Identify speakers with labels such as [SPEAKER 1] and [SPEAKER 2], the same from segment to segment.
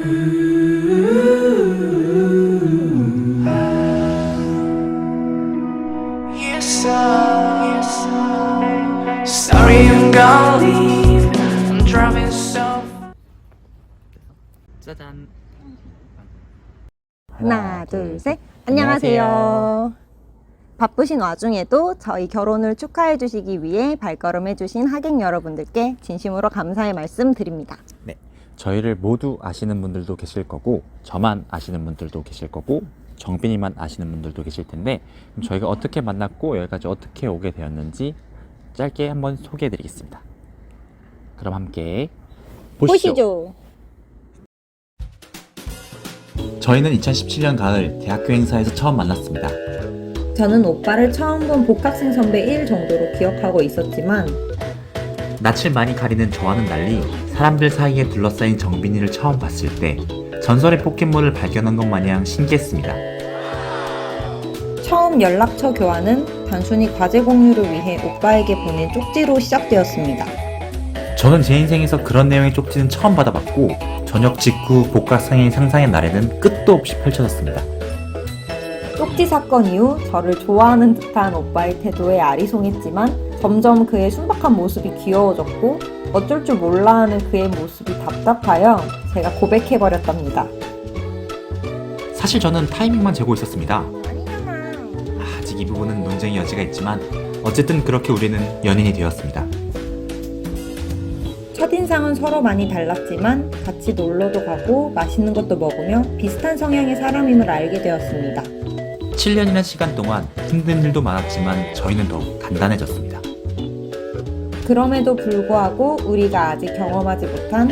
[SPEAKER 1] Yes, I, yes, I. Sorry, I'm gonna leave. I'm driving so.
[SPEAKER 2] 짜잔.
[SPEAKER 3] 하나, 둘, 셋. 안녕하세요. 바쁘신 와중에도 저희 결혼을 축하해 주시기 위해 발걸음해 주신 하객 여러분들께 진심으로 감사의 말씀 드립니다.
[SPEAKER 2] 네. 저희를 모두 아시는 분들도 계실 거고, 저만 아시는 분들도 계실 거고, 정빈이만 아시는 분들도 계실 텐데, 그럼 저희가 어떻게 만났고, 여기까지 어떻게 오게 되었는지 짧게 한번 소개해 드리겠습니다. 그럼 함께 보시죠.
[SPEAKER 3] 보시죠.
[SPEAKER 2] 저희는 2017년 가을 대학교 행사에서 처음 만났습니다.
[SPEAKER 3] 저는 오빠를 처음 본 복학생 선배 1 정도로 기억하고 있었지만
[SPEAKER 2] 낯을 많이 가리는 저와는 달리 사람들 사이에 둘러싸인 정빈이를 처음 봤을 때 전설의 포켓몬을 발견한 것 마냥 신기했습니다.
[SPEAKER 3] 처음 연락처 교환은 단순히 과제 공유를 위해 오빠에게 보낸 쪽지로 시작되었습니다.
[SPEAKER 2] 저는 제 인생에서 그런 내용의 쪽지는 처음 받아봤고 저녁 직후 복학생의 상상의 날에는 끝도 없이 펼쳐졌습니다.
[SPEAKER 3] 쪽지 사건 이후 저를 좋아하는 듯한 오빠의 태도에 아리송했지만 점점 그의 순박한 모습이 귀여워졌고 어쩔 줄 몰라 하는 그의 모습이 답답하여 제가 고백해버렸답니다.
[SPEAKER 2] 사실 저는 타이밍만 재고 있었습니다. 아직 이 부분은 논쟁의 여지가 있지만 어쨌든 그렇게 우리는 연인이 되었습니다.
[SPEAKER 3] 첫인상은 서로 많이 달랐지만 같이 놀러도 가고 맛있는 것도 먹으며 비슷한 성향의 사람임을 알게 되었습니다.
[SPEAKER 2] 7년이라는 시간 동안 힘든 일도 많았지만 저희는 더욱 단단해졌습니다.
[SPEAKER 3] 그럼에도 불구하고 우리가 아직 경험하지 못한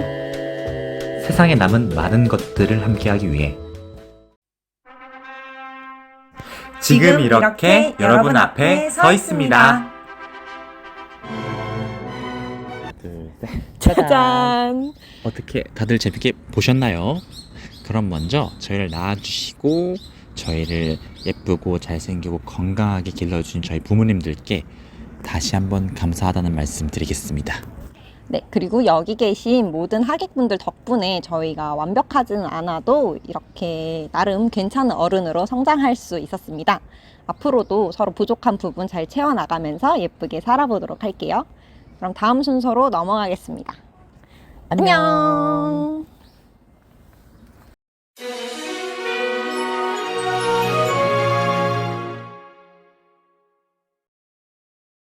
[SPEAKER 2] 세상에 남은 많은 것들을 함께하기 위해 지금 이렇게 여러분 앞에 서 있습니다. 둘, 셋.
[SPEAKER 3] 짜잔!
[SPEAKER 2] 어떻게 다들 재밌게 보셨나요? 그럼 먼저 저희를 낳아주시고 저희를 예쁘고 잘생기고 건강하게 길러주신 저희 부모님들께 다시 한번 감사하다는 말씀 드리겠습니다.
[SPEAKER 3] 네, 그리고 여기 계신 모든 하객분들 덕분에 저희가 완벽하지는 않아도 이렇게 나름 괜찮은 어른으로 성장할 수 있었습니다. 앞으로도 서로 부족한 부분 잘 채워나가면서 예쁘게 살아보도록 할게요. 그럼 다음 순서로 넘어가겠습니다. 안녕.